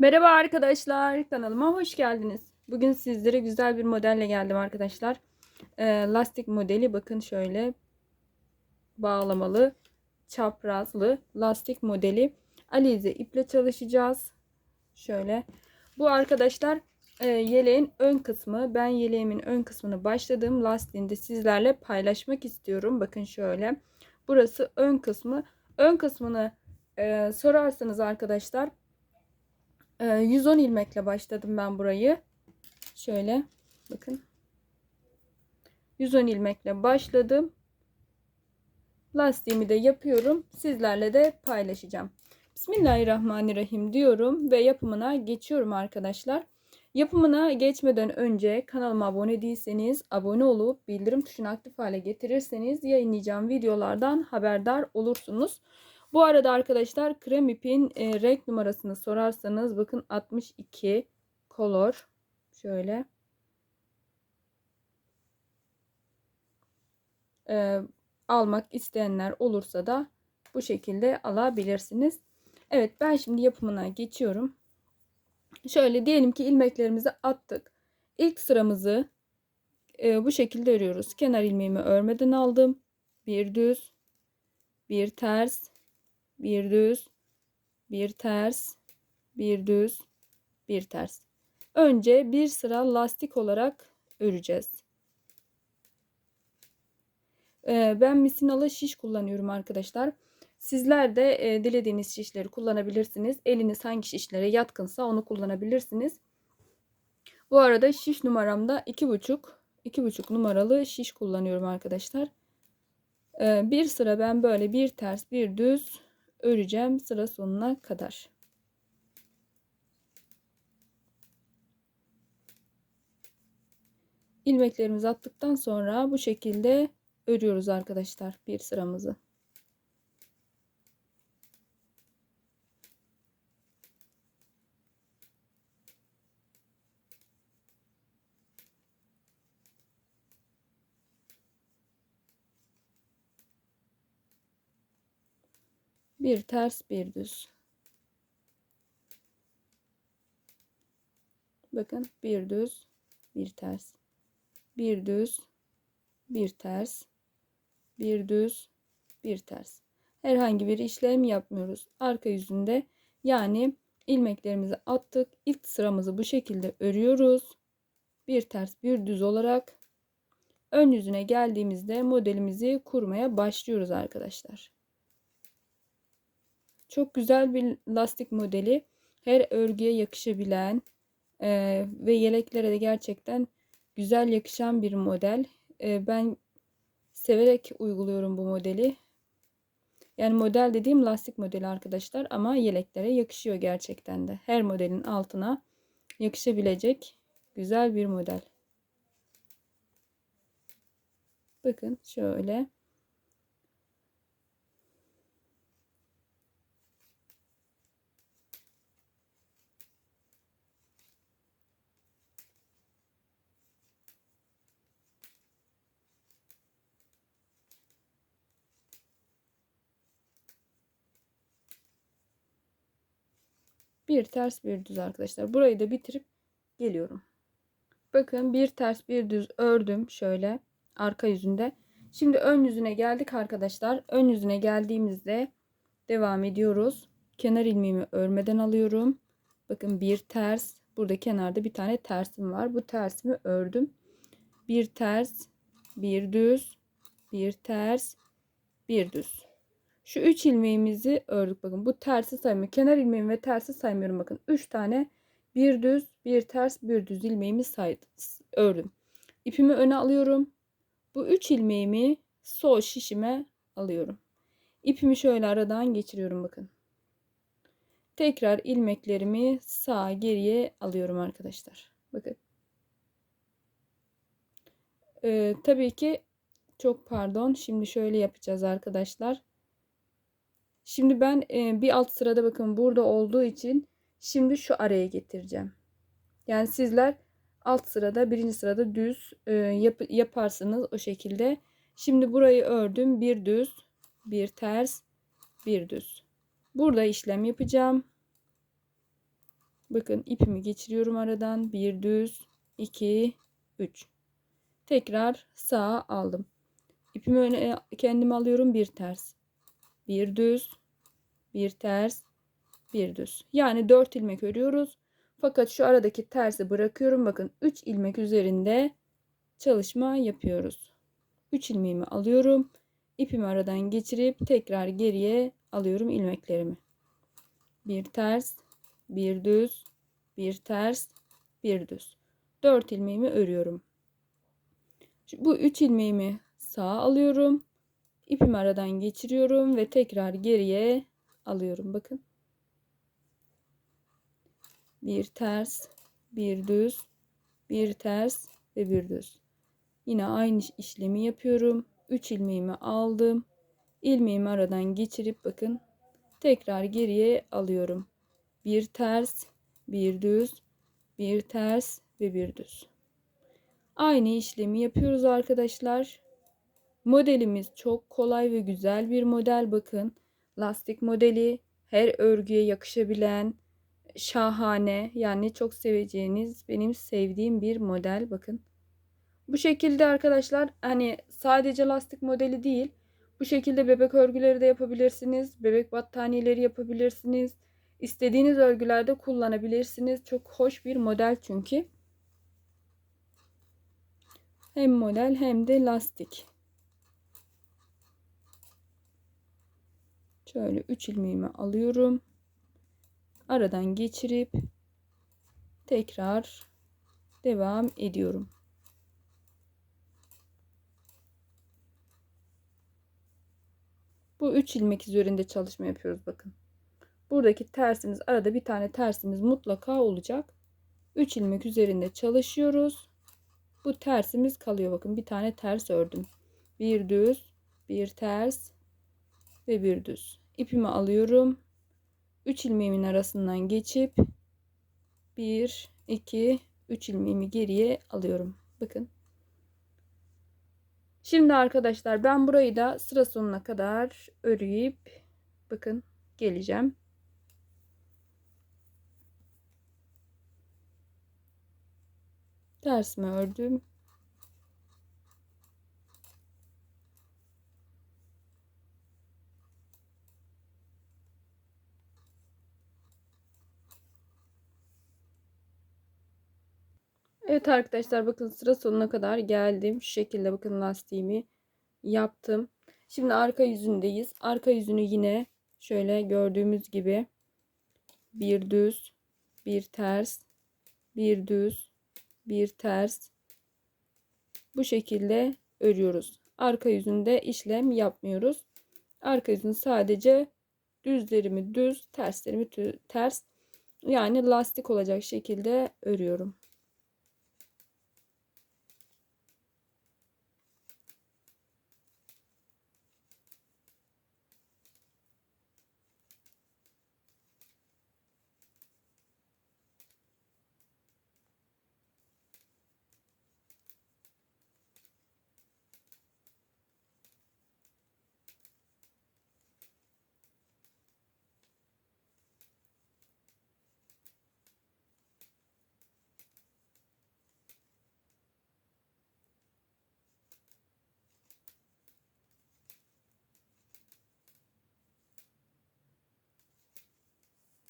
Merhaba arkadaşlar, kanalıma hoş geldiniz. Bugün sizlere güzel bir modelle geldim arkadaşlar. Ee, lastik modeli bakın şöyle bağlamalı, çaprazlı lastik modeli. Alize iple çalışacağız. Şöyle. Bu arkadaşlar e, yeleğin ön kısmı. Ben yeleğimin ön kısmını başladığım lastiğinde sizlerle paylaşmak istiyorum. Bakın şöyle. Burası ön kısmı. Ön kısmını e, sorarsanız arkadaşlar 110 ilmekle başladım ben burayı. Şöyle bakın. 110 ilmekle başladım. Lastiğimi de yapıyorum. Sizlerle de paylaşacağım. Bismillahirrahmanirrahim diyorum ve yapımına geçiyorum arkadaşlar. Yapımına geçmeden önce kanalıma abone değilseniz abone olup bildirim tuşunu aktif hale getirirseniz yayınlayacağım videolardan haberdar olursunuz. Bu arada arkadaşlar krem ipin e, renk numarasını sorarsanız bakın 62 color şöyle e, almak isteyenler olursa da bu şekilde alabilirsiniz. Evet ben şimdi yapımına geçiyorum. Şöyle diyelim ki ilmeklerimizi attık. İlk sıramızı e, bu şekilde örüyoruz. Kenar ilmeğimi örmeden aldım. Bir düz, bir ters, bir düz, bir ters, bir düz, bir ters. Önce bir sıra lastik olarak öreceğiz. Ee, ben misinalı şiş kullanıyorum arkadaşlar. Sizler de e, dilediğiniz şişleri kullanabilirsiniz. Eliniz hangi şişlere yatkınsa onu kullanabilirsiniz. Bu arada şiş numaramda 2,5 2,5 numaralı şiş kullanıyorum arkadaşlar. Ee, bir sıra ben böyle bir ters bir düz öreceğim sıra sonuna kadar. ilmeklerimizi attıktan sonra bu şekilde örüyoruz arkadaşlar bir sıramızı. Bir ters bir düz. Bakın bir düz bir ters. Bir düz bir ters. Bir düz bir ters. Herhangi bir işlem yapmıyoruz. Arka yüzünde yani ilmeklerimizi attık. İlk sıramızı bu şekilde örüyoruz. Bir ters bir düz olarak. Ön yüzüne geldiğimizde modelimizi kurmaya başlıyoruz arkadaşlar çok güzel bir lastik modeli. Her örgüye yakışabilen e, ve yeleklere de gerçekten güzel yakışan bir model. E, ben severek uyguluyorum bu modeli. Yani model dediğim lastik modeli arkadaşlar ama yeleklere yakışıyor gerçekten de. Her modelin altına yakışabilecek güzel bir model. Bakın şöyle. Bir ters bir düz arkadaşlar. Burayı da bitirip geliyorum. Bakın bir ters bir düz ördüm şöyle arka yüzünde. Şimdi ön yüzüne geldik arkadaşlar. Ön yüzüne geldiğimizde devam ediyoruz. Kenar ilmeğimi örmeden alıyorum. Bakın bir ters. Burada kenarda bir tane tersim var. Bu tersimi ördüm. Bir ters, bir düz, bir ters, bir düz. Şu 3 ilmeğimizi ördük bakın. Bu tersi saymıyorum. Kenar ilmeğimi ve tersi saymıyorum bakın. 3 tane bir düz, bir ters, bir düz ilmeğimi saydım. Ördüm. İpimi öne alıyorum. Bu 3 ilmeğimi sol şişime alıyorum. İpimi şöyle aradan geçiriyorum bakın. Tekrar ilmeklerimi sağa geriye alıyorum arkadaşlar. Bakın. Ee, tabii ki çok pardon. Şimdi şöyle yapacağız arkadaşlar. Şimdi ben e, bir alt sırada bakın burada olduğu için şimdi şu araya getireceğim. Yani sizler alt sırada birinci sırada düz e, yap, yaparsınız o şekilde. Şimdi burayı ördüm. Bir düz, bir ters, bir düz. Burada işlem yapacağım. Bakın ipimi geçiriyorum aradan. Bir düz, iki, üç. Tekrar sağa aldım. İpimi öne kendime alıyorum. Bir ters. Bir düz, bir ters, bir düz. Yani 4 ilmek örüyoruz. Fakat şu aradaki tersi bırakıyorum. Bakın 3 ilmek üzerinde çalışma yapıyoruz. 3 ilmeğimi alıyorum. İpimi aradan geçirip tekrar geriye alıyorum ilmeklerimi. Bir ters, bir düz, bir ters, bir düz. 4 ilmeğimi örüyorum. Bu 3 ilmeğimi sağa alıyorum. İpimi aradan geçiriyorum ve tekrar geriye alıyorum. Bakın. Bir ters, bir düz, bir ters ve bir düz. Yine aynı işlemi yapıyorum. 3 ilmeğimi aldım. İlmeğimi aradan geçirip bakın tekrar geriye alıyorum. Bir ters, bir düz, bir ters ve bir düz. Aynı işlemi yapıyoruz arkadaşlar. Modelimiz çok kolay ve güzel bir model bakın. Lastik modeli her örgüye yakışabilen şahane yani çok seveceğiniz benim sevdiğim bir model bakın. Bu şekilde arkadaşlar hani sadece lastik modeli değil bu şekilde bebek örgüleri de yapabilirsiniz. Bebek battaniyeleri yapabilirsiniz. İstediğiniz örgülerde kullanabilirsiniz. Çok hoş bir model çünkü. Hem model hem de lastik. Şöyle 3 ilmeğimi alıyorum. Aradan geçirip tekrar devam ediyorum. Bu 3 ilmek üzerinde çalışma yapıyoruz bakın. Buradaki tersimiz arada bir tane tersimiz mutlaka olacak. 3 ilmek üzerinde çalışıyoruz. Bu tersimiz kalıyor bakın. Bir tane ters ördüm. Bir düz, bir ters ve bir düz. İpimi alıyorum. 3 ilmeğimin arasından geçip 1 2 3 ilmeğimi geriye alıyorum. Bakın. Şimdi arkadaşlar ben burayı da sıra sonuna kadar örüyüp bakın geleceğim. Tersimi ördüm. Evet arkadaşlar bakın sıra sonuna kadar geldim. Şu şekilde bakın lastiğimi yaptım. Şimdi arka yüzündeyiz. Arka yüzünü yine şöyle gördüğümüz gibi bir düz, bir ters, bir düz, bir ters bu şekilde örüyoruz. Arka yüzünde işlem yapmıyoruz. Arka yüzün sadece düzlerimi düz, terslerimi ters yani lastik olacak şekilde örüyorum.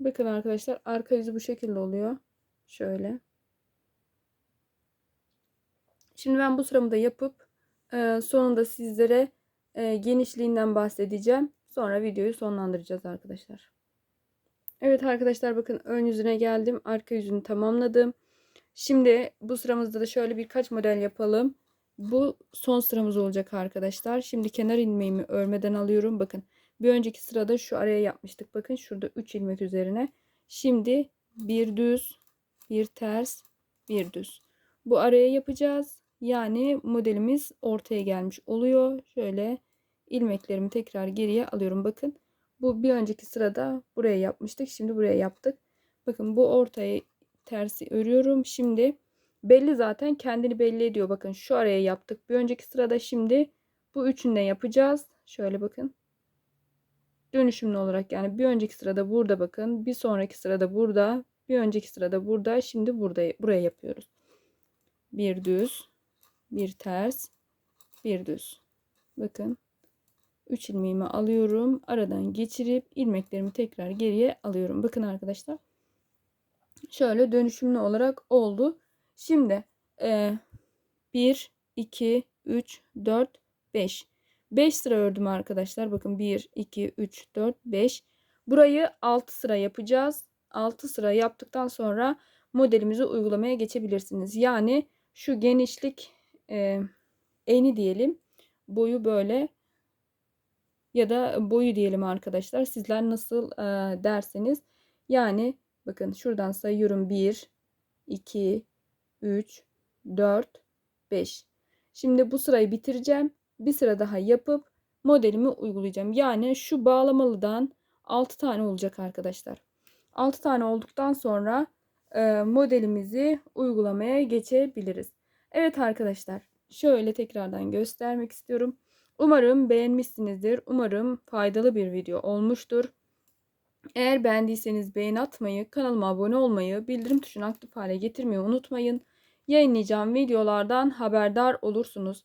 Bakın arkadaşlar arka yüzü bu şekilde oluyor. Şöyle. Şimdi ben bu sıramı da yapıp e, sonunda sizlere e, genişliğinden bahsedeceğim. Sonra videoyu sonlandıracağız arkadaşlar. Evet arkadaşlar bakın ön yüzüne geldim. Arka yüzünü tamamladım. Şimdi bu sıramızda da şöyle birkaç model yapalım. Bu son sıramız olacak arkadaşlar. Şimdi kenar ilmeğimi örmeden alıyorum. Bakın bir önceki sırada şu araya yapmıştık. Bakın şurada 3 ilmek üzerine. Şimdi bir düz, bir ters, bir düz. Bu araya yapacağız. Yani modelimiz ortaya gelmiş oluyor. Şöyle ilmeklerimi tekrar geriye alıyorum. Bakın bu bir önceki sırada buraya yapmıştık. Şimdi buraya yaptık. Bakın bu ortaya tersi örüyorum. Şimdi belli zaten kendini belli ediyor. Bakın şu araya yaptık. Bir önceki sırada şimdi bu üçünde yapacağız. Şöyle bakın dönüşümlü olarak yani bir önceki sırada burada bakın bir sonraki sırada burada Bir önceki sırada burada, şimdi burada buraya yapıyoruz. Bir düz, bir ters, bir düz. Bakın 3 ilmeğimi alıyorum. Aradan geçirip ilmeklerimi tekrar geriye alıyorum. Bakın arkadaşlar. Şöyle dönüşümlü olarak oldu. Şimdi e, 1, 2, 3, 4, 5. 5 sıra ördüm arkadaşlar. Bakın 1, 2, 3, 4, 5. Burayı 6 sıra yapacağız. 6 sıra yaptıktan sonra modelimizi uygulamaya geçebilirsiniz. Yani şu genişlik e, eni diyelim. Boyu böyle ya da boyu diyelim arkadaşlar. Sizler nasıl e, derseniz. Yani bakın şuradan sayıyorum 1, 2, 3, 4, 5. Şimdi bu sırayı bitireceğim. Bir sıra daha yapıp modelimi uygulayacağım. Yani şu bağlamalıdan 6 tane olacak arkadaşlar. 6 tane olduktan sonra e, modelimizi uygulamaya geçebiliriz. Evet arkadaşlar şöyle tekrardan göstermek istiyorum. Umarım beğenmişsinizdir. Umarım faydalı bir video olmuştur. Eğer beğendiyseniz beğeni atmayı, kanalıma abone olmayı, bildirim tuşunu aktif hale getirmeyi unutmayın. Yayınlayacağım videolardan haberdar olursunuz.